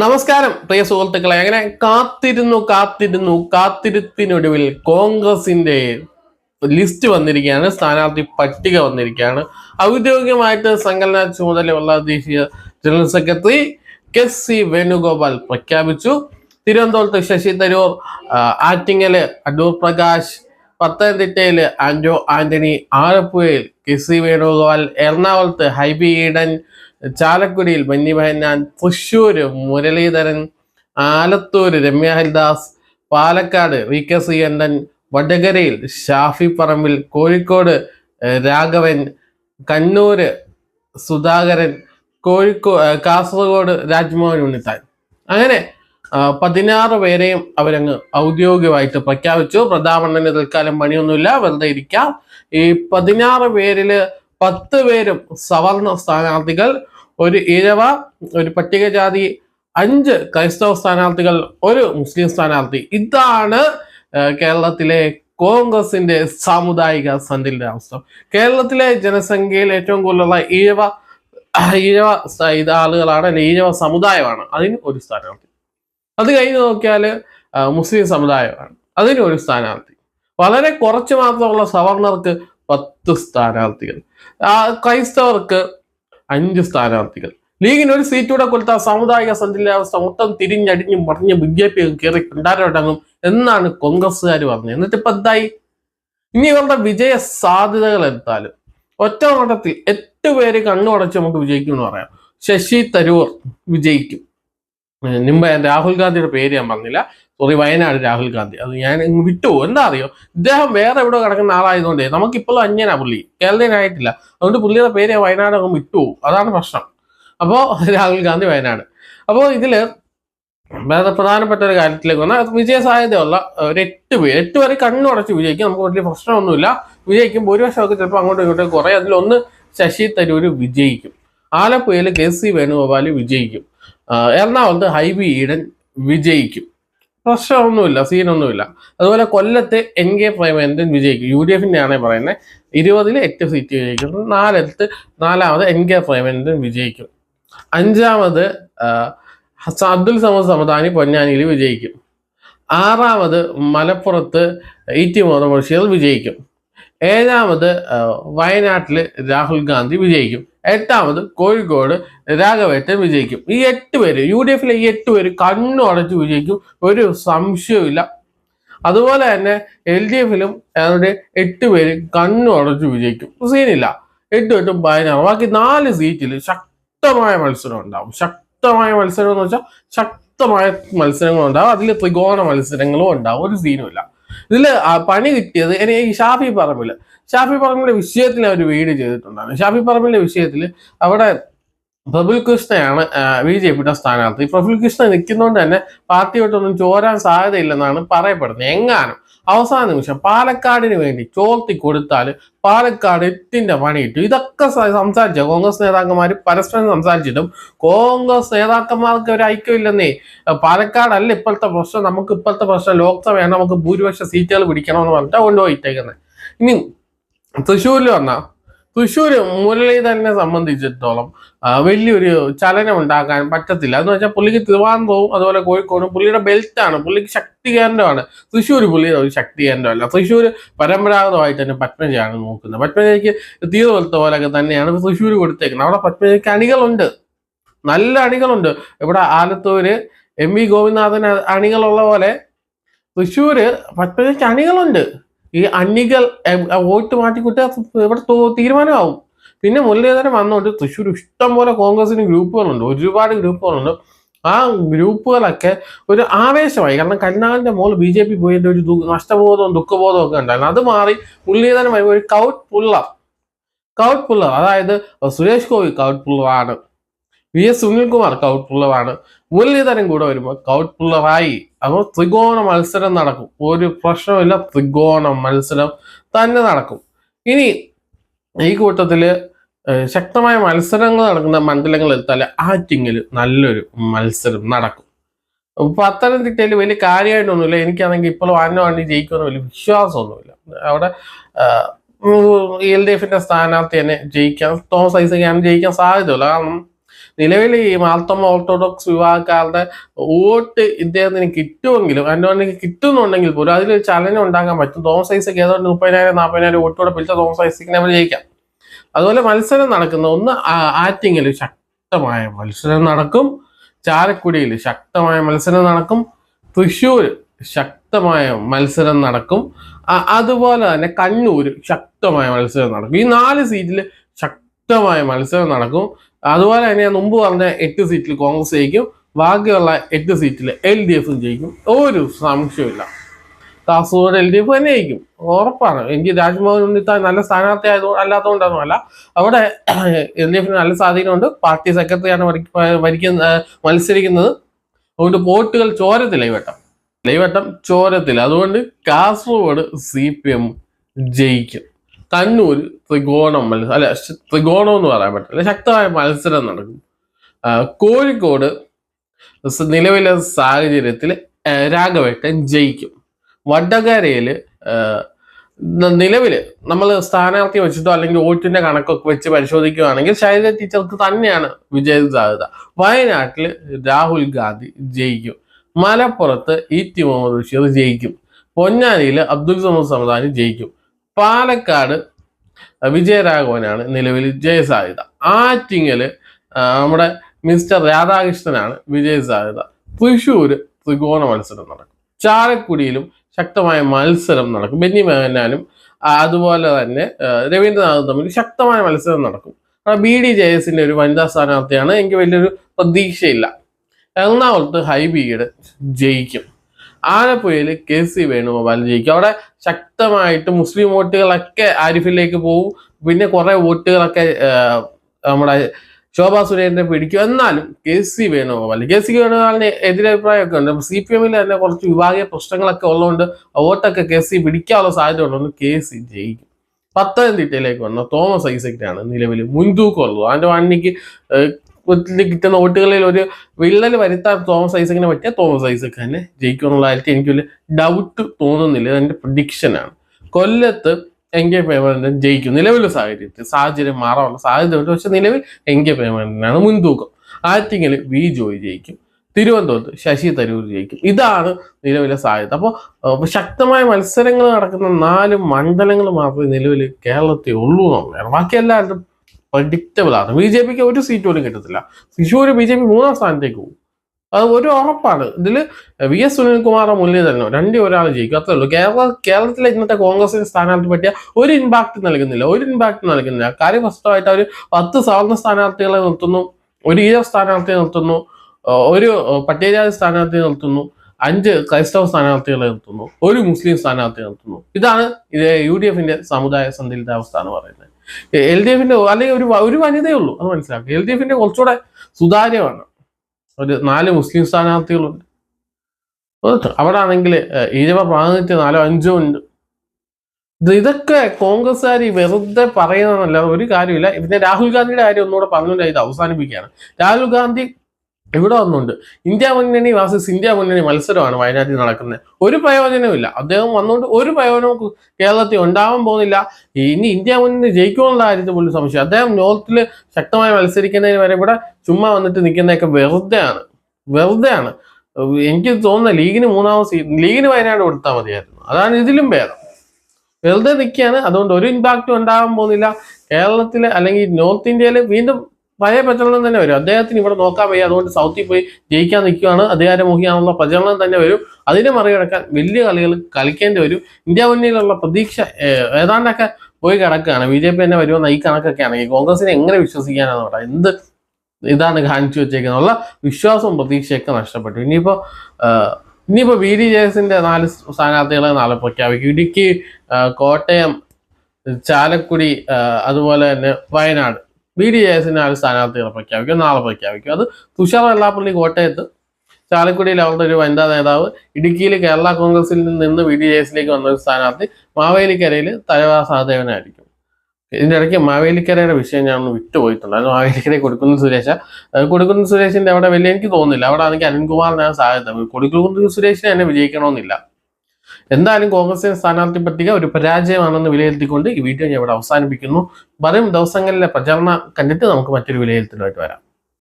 നമസ്കാരം പ്രിയ സുഹൃത്തുക്കളെ. അങ്ങനെ കാത്തിരുന്നു കാത്തിരുന്നു കാത്തിരുത്തിനൊടുവിൽ കോൺഗ്രസിന്റെ ലിസ്റ്റ് വന്നിരിക്കുകയാണ് സ്ഥാനാർത്ഥി പട്ടിക വന്നിരിക്കുകയാണ്. ഔദ്യോഗികമായിട്ട് സംഘടനാ ചുമതലയുള്ള ദേശീയ general secretary K C Venugopal പ്രഖ്യാപിച്ചു. തിരുവനന്തപുരത്ത് ശശി തരൂർ ആറ്റിങ്ങൽ അടൂർ പ്രകാശ് പത്തനംതിട്ടയിൽ ആന്റോ ആന്റണി ആലപ്പുഴയിൽ കെ സി വേണുഗോപാൽ എറണാകുളത്ത് ഹൈബി ഈഡൻ ചാലക്കുടിയിൽ Benny Behanan Thrissur Muraleedharan Alathur Ramya Haridas Palakkad V K C Sreekandan വടകരയിൽ ഷാഫി പറമ്പിൽ കോഴിക്കോട് രാഘവൻ കണ്ണൂര് സുധാകരൻ കോഴിക്കോ കാസർഗോഡ് രാജ്മോഹൻ ഉണ്ണിത്താൻ. അങ്ങനെ പതിനാറ് പേരെയും അവരങ്ങ് ഔദ്യോഗികമായിട്ട് പ്രഖ്യാപിച്ചു. പ്രതാപണ്ണന് തൽക്കാലം പണിയൊന്നുമില്ല വെറുതെ ഇരിക്കാം. ഈ പതിനാറ് പേരിൽ പത്ത് പേരും സവർണ സ്ഥാനാർത്ഥികൾ ഒരു ഇഴവ ഒരു പട്ടികജാതി അഞ്ച് ക്രൈസ്തവ സ്ഥാനാർത്ഥികൾ ഒരു മുസ്ലിം സ്ഥാനാർത്ഥി. ഇതാണ് കേരളത്തിലെ കോൺഗ്രസിന്റെ സാമുദായിക സന്ധിയുടെ അവസ്ഥ കേരളത്തിലെ ജനസംഖ്യയിൽ ഏറ്റവും കൂടുതലുള്ള ഈഴവ ഈഴവ ഇത് ആളുകളാണ് അല്ലെങ്കിൽ ഈഴവ സമുദായമാണ്. അതിന് ഒരു സ്ഥാനാർത്ഥി. അത് കഴിഞ്ഞ് നോക്കിയാൽ മുസ്ലിം സമുദായമാണ്. അതിന് ഒരു സ്ഥാനാർത്ഥി. വളരെ കുറച്ച് മാത്രമുള്ള സവർണർക്ക് പത്ത് സ്ഥാനാർത്ഥികൾ. ക്രൈസ്തവർക്ക് അഞ്ച് സ്ഥാനാർത്ഥികൾ. ലീഗിന് ഒരു സീറ്റ് കൂടെ കൊടുത്ത സാമുദായിക സന്തുലിതാവസ്ഥ മൊത്തം തിരിഞ്ഞടിഞ്ഞും മറിഞ്ഞ് ബി ജെ പി കയറി കണ്ടാരടങ്ങും എന്നാണ് കോൺഗ്രസ്സുകാർ പറഞ്ഞത്. എന്നിട്ട് ഇപ്പൊ എന്തായി? ഇനി ഇവരുടെ വിജയ സാധ്യതകൾ എടുത്താലും ഒറ്റ നോട്ടത്തിൽ എട്ട് പേര് കണ്ണുടച്ച് നമുക്ക് വിജയിക്കും എന്ന് പറയാം. ശശി തരൂർ വിജയിക്കും. നിമ്പ രാഹുൽ ഗാന്ധിയുടെ പേര് ഞാൻ പറഞ്ഞില്ല. സോറി വയനാട് രാഹുൽ ഗാന്ധി. അത് ഞാൻ വിട്ടു എന്താ അറിയോ? ഇദ്ദേഹം വേറെ എവിടെ കിടക്കുന്ന ആളായതുകൊണ്ട് നമുക്കിപ്പോഴും അന്യനാ പുള്ളി. കേരളീയനായിട്ടില്ല. അതുകൊണ്ട് പുള്ളിയുടെ പേര് വയനാട് അങ്ങ് വിട്ടു അതാണ് പ്രശ്നം. അപ്പോൾ രാഹുൽ ഗാന്ധി വയനാട്. അപ്പോൾ ഇതിൽ വേറെ പ്രധാനപ്പെട്ട ഒരു കാര്യത്തിലേക്ക് വന്നാൽ വിജയ സാധ്യതയുള്ള ഒരു എട്ട് പേര്. എട്ട് പേര് കണ്ണുടച്ച് വിജയിക്കും. നമുക്ക് വലിയ പ്രശ്നമൊന്നുമില്ല. വിജയിക്കും. ഭൂരിപക്ഷമൊക്കെ ചിലപ്പോൾ അങ്ങോട്ടും ഇങ്ങോട്ടും കുറേ. അതിലൊന്ന് ശശി തരൂര് വിജയിക്കും. ആലപ്പുഴയിൽ കെ സി വേണുഗോപാൽ വിജയിക്കും. എറണാകുളത്ത് ഹൈബി ഈഡൻ വിജയിക്കും. പ്രശ്നമൊന്നുമില്ല സീനൊന്നുമില്ല. അതുപോലെ കൊല്ലത്ത് എൻ കെ പ്രേമേന്ദ്രൻ വിജയിക്കും. യു ഡി എഫിന്റെ ആണേ പറയുന്നത് ഇരുപതിൽ എട്ട് സീറ്റ് വിജയിക്കും. നാലത്ത് നാലാമത് എൻ കെ പ്രേമേന്ദ്രൻ വിജയിക്കും. അഞ്ചാമത് അബ്ദുൽ സമദ് സമദാനി പൊന്നാനിയിൽ വിജയിക്കും. ആറാമത് മലപ്പുറത്ത് ഇ ടി മുഹമ്മദ് ബഷീർ വിജയിക്കും. ഏഴാമത് വയനാട്ടിൽ രാഹുൽ ഗാന്ധി വിജയിക്കും. എട്ടാമത് കോഴിക്കോട് രാഘവേട്ടൻ വിജയിക്കും. ഈ എട്ട് പേര് യു ഡി എഫിലെ ഈ എട്ട് പേര് കണ്ണു അടച്ച് വിജയിക്കും. ഒരു സംശയവുമില്ല. അതുപോലെ തന്നെ എൽ ഡി എഫിലും അവരുടെ എട്ട് പേര് കണ്ണു അടച്ച് വിജയിക്കും. സീനില്ല. എട്ട് എട്ടും പതിനാറ്. ബാക്കി നാല് സീറ്റിൽ ശക്തമായ മത്സരം ഉണ്ടാവും. ശക്തമായ മത്സരം എന്ന് വെച്ചാൽ ശക്തമായ മത്സരങ്ങളും ഉണ്ടാവും അതിൽ ത്രികോണ മത്സരങ്ങളും ഉണ്ടാവും. ഒരു സീനുമില്ല. ഇതിൽ പണി കിട്ടിയത് എനിക്ക് ഷാഫി പറമ്പിൽ ഷാഫി പറമ്പിലെ വിഷയത്തിൽ അവർ വീട് ചെയ്തിട്ടുണ്ടായിരുന്നു. ഷാഫി പറമ്പിലെ വിഷയത്തിൽ അവിടെ പ്രഫുൽ കൃഷ്ണയാണ് ബി ജെ പിയുടെ സ്ഥാനാർത്ഥി. പ്രഫുൽ കൃഷ്ണ നിൽക്കുന്നതുകൊണ്ട് തന്നെ പാർട്ടിയോട്ടൊന്നും ചോരാൻ സാധ്യതയില്ലെന്നാണ് പറയപ്പെടുന്നത്. എങ്ങാനും അവസാന നിമിഷം പാലക്കാടിന് വേണ്ടി ചോർത്തി കൊടുത്താൽ പാലക്കാട് എട്ടിന്റെ പണി കിട്ടും. ഇതൊക്കെ സംസാരിച്ച കോൺഗ്രസ് നേതാക്കന്മാർ പരസ്പരം സംസാരിച്ചിട്ടും കോൺഗ്രസ് നേതാക്കന്മാർക്ക് ഒരു ഐക്യമില്ലെന്നേ പാലക്കാടല്ല ഇപ്പോഴത്തെ പ്രശ്നം. നമുക്ക് ഇപ്പോഴത്തെ പ്രശ്നം ലോക്സഭയാണ്. നമുക്ക് ഭൂരിപക്ഷ സീറ്റുകൾ പിടിക്കണമെന്ന് പറഞ്ഞിട്ട് കൊണ്ടുപോയിട്ടേക്കുന്നത് ഇനി തൃശ്ശൂരിൽ വന്നാൽ തൃശ്ശൂർ മുരളീധരനെ സംബന്ധിച്ചിടത്തോളം ആ, വലിയൊരു ചലനം ഉണ്ടാക്കാൻ പറ്റത്തില്ല. എന്ന് വെച്ചാൽ പുള്ളിക്ക് തിരുവനന്തപുരവും അതുപോലെ കോഴിക്കോടും പുള്ളിയുടെ ബെൽറ്റാണ്. പുള്ളിക്ക് ശക്തി കേന്ദ്രമാണ് തൃശ്ശൂർ പുള്ളിയുടെ ഒരു ശക്തി കേന്ദ്രമല്ല തൃശ്ശൂർ പരമ്പരാഗതമായി തന്നെ പത്മജയാണ് നോക്കുന്നത്. പത്മജയ്ക്ക് തീർവലത്തെ പോലൊക്കെ തന്നെയാണ് തൃശ്ശൂർ കൊടുത്തേക്കുന്നത്. അവിടെ പത്മജയ്ക്ക് അണികളുണ്ട്. നല്ല അണികളുണ്ട്. ഇവിടെ ആലത്തൂര് എം വി ഗോപിനാഥൻ അണികളുള്ള പോലെ തൃശ്ശൂര് പത്മജയ്ക്ക് അണികളുണ്ട്. ഈ അണികൾ വോട്ട് മാറ്റിക്കൂട്ടി ഇവിടെ തീരുമാനമാവും. പിന്നെ മുരളീധരൻ വന്നുകൊണ്ട് തൃശ്ശൂർ ഇഷ്ടം പോലെ കോൺഗ്രസിന് ഗ്രൂപ്പുകളുണ്ട്. ഒരുപാട് ഗ്രൂപ്പുകളുണ്ട്. ആ ഗ്രൂപ്പുകളൊക്കെ ഒരു ആവേശമായി. കാരണം കരുണാകരന്റെ മോൾ ബി ജെ പി പോയതിന്റെ ഒരു നഷ്ടബോധവും ദുഃഖബോധവും ഒക്കെ ഉണ്ടായിരുന്നു. അത് മാറി മുരളീധരൻ ഒരു കൗട്ട് പുള്ളർ കൗട്ട് പുള്ളർ അതായത് സുരേഷ് ഗോപി കൗട്ട് പുള്ളറാണ് വി എസ് സുനിൽകുമാർ കൗട്ട് പുള്ളറാണ് മുരളീധരൻ കൂടെ വരുമ്പോൾ കൗട്ട് പുള്ളറായി അപ്പോൾ ത്രികോണ മത്സരം നടക്കും. ഒരു പ്രശ്നമില്ല ത്രികോണ മത്സരം തന്നെ നടക്കും. ഇനി ഈ കൂട്ടത്തിൽ ശക്തമായ മത്സരങ്ങൾ നടക്കുന്ന മണ്ഡലങ്ങൾ തല ആറ്റിങ്ങിൽ നല്ലൊരു മത്സരം നടക്കും. പത്തനംതിട്ടയിൽ വലിയ കാര്യമായിട്ടൊന്നുമില്ല. എനിക്കാണെങ്കിൽ ഇപ്പോഴും വാനോ വണ്ടി ജയിക്കുമെന്ന് വലിയ വിശ്വാസമൊന്നുമില്ല. അവിടെ എൽ ഡി എഫിന്റെ സ്ഥാനാർത്ഥി തന്നെ ജയിക്കാൻ തോമസ് ഐസക്കാണ് ജയിക്കാൻ സാധ്യതയുള്ളൂ കാരണം നിലവിൽ ഈ മാർത്തമ്മ ഓർത്തഡോക്സ് വിഭാഗക്കാരുടെ വോട്ട് ഇദ്ദേഹത്തിന് കിട്ടുമെങ്കിലും അതിന്റെ കിട്ടുന്നുണ്ടെങ്കിൽ പോലും അതിലൊരു ചലനം ഉണ്ടാക്കാൻ പറ്റും. തോമസ് ഐസക്ക് ഏതാണ്ട് മുപ്പതിനായിരം നാൽപ്പതിനായിരം വോട്ടോടെ പിടിച്ച തോമസ് ഐസക്കിനെ അവർ ജയിക്കാം. അതുപോലെ മത്സരം നടക്കുന്ന ഒന്ന് ആറ്റിങ്ങിൽ ശക്തമായ മത്സരം നടക്കും. ചാലക്കുടിയിൽ ശക്തമായ മത്സരം നടക്കും. തൃശ്ശൂർ ശക്തമായ മത്സരം നടക്കും. അതുപോലെ തന്നെ കണ്ണൂർ ശക്തമായ മത്സരം നടക്കും. ഈ നാല് സീറ്റിൽ ശക്തമായ മത്സരം നടക്കും. അതുപോലെ തന്നെ മുമ്പ് പറഞ്ഞ എട്ട് സീറ്റിൽ കോൺഗ്രസ് ജയിക്കും ബാക്കിയുള്ള എട്ട് സീറ്റിൽ എൽ ഡി എഫും ജയിക്കും. ഒരു സംശയമില്ല കാസർഗോഡ് എൽ ഡി എഫ് തന്നെ ജയിക്കും. ഉറപ്പാണ്. എനിക്ക് രാജ്മോഹൻ ഉണ്ണിത്താൻ നല്ല സ്ഥാനാർത്ഥി ആയതുകൊണ്ട് അല്ലാത്തതുകൊണ്ടൊന്നും അല്ല അവിടെ എൽ ഡി എഫിന് നല്ല സ്വാധീനമുണ്ട്. പാർട്ടി സെക്രട്ടറിയാണ് ഭരിക്ക- ഭരിക്കുന്ന മത്സരിക്കുന്നത്. അതുകൊണ്ട് വോട്ടുകൾ ചോരത്തില്ല ഈ വട്ടം. ഈ വട്ടം ചോരത്തില്ല. അതുകൊണ്ട് കാസർഗോഡ് സി പി എം ജയിക്കും. കണ്ണൂർ ത്രികോണം മത്സരം അല്ല ത്രികോണം എന്ന് പറയാൻ പറ്റില്ല. ശക്തമായ മത്സരം നടക്കും കോഴിക്കോട് നിലവിലെ സാഹചര്യത്തിൽ രാഘവേട്ടൻ ജയിക്കും. വടകരയിൽ നിലവിൽ നമ്മൾ സ്ഥാനാർത്ഥി വെച്ചിട്ടോ അല്ലെങ്കിൽ വോട്ടിന്റെ കണക്കൊക്കെ വെച്ച് പരിശോധിക്കുകയാണെങ്കിൽ ശൈലജ ടീച്ചർക്ക് തന്നെയാണ് വിജയ സാധ്യത. വയനാട്ടിൽ രാഹുൽ ഗാന്ധി ജയിക്കും. മലപ്പുറത്ത് ഇ ടി മുഹമ്മദ് ബഷീർ ജയിക്കും. പൊന്നാനിയിൽ അബ്ദുൽ സമദ് സമദാനി ജയിക്കും. പാലക്കാട് വിജയരാഘവനാണ് നിലവിൽ ജയസാധ്യത. ആറ്റിങ്ങൽ നമ്മുടെ മിസ്റ്റർ രാധാകൃഷ്ണനാണ് വിജയ സാധ്യത തൃശ്ശൂർ ത്രികോണ മത്സരം നടക്കും. ചാലക്കുടിയിലും ശക്തമായ മത്സരം നടക്കും. ബെന്നി മേഹനാനും അതുപോലെ തന്നെ രവീന്ദ്രനാഥും തമ്മിൽ ശക്തമായ മത്സരം നടക്കും. ബി ഡി ജെ എസിന്റെ ഒരു വനിതാ സ്ഥാനാർത്ഥിയാണ്. എനിക്ക് വലിയൊരു പ്രതീക്ഷയില്ല. എറണാകുളത്ത് ഹൈബിയുടെ ജയിക്കും. ആലപ്പുഴയിൽ കെ സി വേണുഗോപാൽ ജയിക്കും. അവിടെ ശക്തമായിട്ട് മുസ്ലിം വോട്ടുകളൊക്കെ ആരിഫിലേക്ക് പോകും പിന്നെ കുറെ വോട്ടുകളൊക്കെ നമ്മുടെ ശോഭാ സുരേന്ദ്രനെ പിടിക്കും. എന്നാലും K C Venugopal K C വേണുഗോപാലിന് എതിരഭിപ്രായമൊക്കെ ഉണ്ട്. സി പി എമ്മിൽ തന്നെ കുറച്ച് വിഭാഗീയ പ്രശ്നങ്ങളൊക്കെ ഉള്ളതുകൊണ്ട് വോട്ടൊക്കെ കെ സി പിടിക്കാനുള്ള സാധ്യത ഉള്ളതുകൊണ്ട് കെ സി ജയിക്കും. പത്തനംതിട്ടയിലേക്ക് വന്ന തോമസ് ഐസക്കിനാണ് നിലവിൽ മുൻതൂക്കം ഉള്ളത്. അതിന്റെ വണ്ണിക്ക് കിട്ടുന്ന വോട്ടുകളിൽ ഒരു വിള്ളൽ വരുത്താൻ തോമസ് ഐസക്കിനെ പറ്റിയ തോമസ് ഐസക്ക് തന്നെ ജയിക്കുമെന്നുള്ള കാര്യത്തിൽ എനിക്ക് വലിയ ഡൗട്ട് തോന്നുന്നില്ല. ഇത് എന്റെ പ്രഡിക്ഷനാണ് കൊല്ലത്ത് എൻ കെ പേയ്മെന്റ് ജയിക്കും നിലവിലെ സാഹചര്യത്തിൽ. സാഹചര്യം മാറാനുള്ള സാധ്യതയുണ്ട് പക്ഷെ നിലവിൽ എൻ കെ പേയ്മെന്റിനാണ് മുൻതൂക്കം. ആറ്റിങ്ങിൽ വി ജോയ് ജയിക്കും. തിരുവനന്തപുരത്ത് ശശി തരൂർ ജയിക്കും. ഇതാണ് നിലവിലെ സാധ്യത. അപ്പോൾ ശക്തമായ മത്സരങ്ങൾ നടക്കുന്ന നാല് മണ്ഡലങ്ങൾ മാത്രമേ നിലവിൽ കേരളത്തിൽ ഉള്ളൂ എന്നുള്ളതാണ്. ബാക്കി എല്ലാവരും പ്രഡിക്റ്റബിൾ ആണ്. ബി ജെ പിക്ക് ഒരു സീറ്റ് പോലും കിട്ടത്തില്ല. തൃശ്ശൂർ ബി ജെ പി മൂന്നാം സ്ഥാനത്തേക്ക് പോകും. അത് ഒരു ഉറപ്പാണ്. ഇതിൽ വി എസ് സുനിൽകുമാറോ മുരളീധരനോ രണ്ടേ ഒരാൾ ജയിക്കും. അത്രേ ഉള്ളൂ. കേരള കേരളത്തിലെ ഇന്നത്തെ കോൺഗ്രസിന് സ്ഥാനാർത്ഥി പറ്റിയ ഒരു ഇമ്പാക്ട് നൽകുന്നില്ല. ഒരു ഇമ്പാക്ട് നൽകുന്നില്ല. കാര്യം ഫസ്റ്റമായിട്ട് അവർ പത്ത് സവർണ സ്ഥാനാർത്ഥികളെ നിർത്തുന്നു. ഒരു ഈഴ സ്ഥാനാർത്ഥിയെ നിർത്തുന്നു. ഒരു പട്ടികജാതി സ്ഥാനാർത്ഥിയെ നിർത്തുന്നു. അഞ്ച് ക്രൈസ്തവ സ്ഥാനാർത്ഥികളെ നിർത്തുന്നു. ഒരു മുസ്ലിം സ്ഥാനാർത്ഥിയെ നിർത്തുന്നു. ഇതാണ് ഇത് യു ഡി എഫിന്റെ സമുദായ സന്തുലിതാവസ്ഥ എന്ന് പറയുന്നത്. എൽ ഡി എഫിന്റെ അല്ലെങ്കിൽ ഒരു ഒരു വനിതയേ ഉള്ളൂ അത് മനസ്സിലാക്കുക എൽ ഡി എഫിന്റെ കുറച്ചുകൂടെ സുതാര്യമാണ്. ഒരു നാല് മുസ്ലിം സ്ഥാനാർത്ഥികളുണ്ട്. അവിടെ ആണെങ്കിൽ ഈഴവ പ്രാതിനിധ്യം നാലോ അഞ്ചോ ഉണ്ട്. ഇത് ഇതൊക്കെ കോൺഗ്രസ്സുകാർ ഈ വെറുതെ പറയുന്നതല്ല ഒരു കാര്യമില്ല പിന്നെ രാഹുൽ ഗാന്ധിയുടെ കാര്യം ഒന്നുകൂടെ പറഞ്ഞുകൊണ്ട് ഇത് അവസാനിപ്പിക്കുകയാണ്. രാഹുൽ ഗാന്ധി ഇവിടെ വന്നുണ്ട്? ഇന്ത്യ മുന്നണി വാസസ് ഇന്ത്യ മുന്നണി മത്സരമാണ് വയനാട്ടിൽ നടക്കുന്നത്. ഒരു പ്രയോജനമില്ല അദ്ദേഹം വന്നുകൊണ്ട് ഒരു പ്രയോജനവും കേരളത്തിൽ ഉണ്ടാവാൻ പോകുന്നില്ല. ഇനി ഇന്ത്യ മുന്നണി ജയിക്കുമെന്നുള്ള കാര്യത്തിൽ പോലും സംശയം. അദ്ദേഹം നോർത്തിൽ ശക്തമായി മത്സരിക്കുന്നതിന് വരെ ഇവിടെ ചുമ്മാ വന്നിട്ട് നിൽക്കുന്നതൊക്കെ വെറുതെയാണ്. വെറുതെയാണ്. എനിക്ക് തോന്നുന്ന ലീഗിന് മൂന്നാമത് സീറ്റ് ലീഗിന് വയനാട് കൊടുത്താൽ മതിയായിരുന്നു. അതാണ് ഇതിലും ഭേദം. വെറുതെ നിൽക്കുകയാണ്. അതുകൊണ്ട് ഒരു ഇമ്പാക്റ്റും ഉണ്ടാകാൻ പോകുന്നില്ല. കേരളത്തിലെ അല്ലെങ്കിൽ നോർത്ത് ഇന്ത്യയിൽ വീണ്ടും പഴയ പ്രചരണം തന്നെ വരും. അദ്ദേഹത്തിന് ഇവിടെ നോക്കാൻ വയ്യ. അതുകൊണ്ട് സൗത്തിൽ പോയി ജയിക്കാൻ നിൽക്കുകയാണ്. അധികാരമോഹിയാണെന്നുള്ള പ്രചരണം തന്നെ വരും. അതിനെ മറികടക്കാൻ വലിയ കളികൾ കളിക്കേണ്ടി വരും. ഇന്ത്യ മുന്നിലുള്ള പ്രതീക്ഷ ഏതാണ്ടൊക്കെ പോയി കിടക്കുകയാണ്. ബി ജെ പി തന്നെ വരുമെന്ന ഈ കണക്കൊക്കെ ആണെങ്കിൽ കോൺഗ്രസിനെ എങ്ങനെ വിശ്വസിക്കാനാണ് പറയാം എന്ത് ഇതാണ് കാണിച്ചു വെച്ചേക്കുന്നുള്ള വിശ്വാസവും പ്രതീക്ഷയൊക്കെ നഷ്ടപ്പെട്ടു. ഇനിയിപ്പോ ഇനിയിപ്പോൾ ഇനിയിപ്പോ ബി ഡി ജെ നാല് സ്ഥാനാർത്ഥികളെ നാളെ പ്രഖ്യാപിക്കും. ഇടുക്കി കോട്ടയം ചാലക്കുടി അതുപോലെ തന്നെ വയനാട്. ബി ഡി എസിനെ ആ നാല് സ്ഥാനാർത്ഥികളെ പ്രഖ്യാപിക്കും? നാളെ പ്രഖ്യാപിക്കും. അത് തുഷാർ വെള്ളാപ്പള്ളി കോട്ടയത്ത് ചാലക്കുടിയിൽ അവരുടെ ഒരു വനിതാ നേതാവ് ഇടുക്കിയിൽ കേരള കോൺഗ്രസിൽ നിന്ന് ബി ഡി എസിലേക്ക് വന്ന ഒരു സ്ഥാനാർത്ഥി മാവേലിക്കരയിൽ തലവാ സഹദേവനായിരിക്കും. ഇതിന്റെ ഇടയ്ക്ക് മാവേലിക്കരയുടെ വിഷയം ഞാൻ ഒന്ന് വിട്ടുപോയിട്ടുണ്ട്. അത് മാവേലിക്കര കൊടുക്കുന്ന സുരേഷ. കൊടുക്കുന്ന സുരേഷിന്റെ അവിടെ വലിയ എനിക്ക് തോന്നുന്നില്ല. അവിടെ ആണെങ്കിൽ അരുൺകുമാറിനാണ് സാധ്യത. കൊടുക്കുന്ന സുരേഷിനെ എന്നെ വിജയിക്കണമെന്നില്ല. എന്തായാലും കോൺഗ്രസിന്റെ സ്ഥാനാർത്ഥി പട്ടിക ഒരു പരാജയമാണെന്ന് വിലയിരുത്തിക്കൊണ്ട് ഈ വീഡിയോ ഞാൻ ഇവിടെ അവസാനിപ്പിക്കുന്നു. വരും ദിവസങ്ങളിലെ പ്രചരണം കണ്ടിട്ട് നമുക്ക് മറ്റൊരു വിലയിരുത്തലുമായിട്ട് വരാം.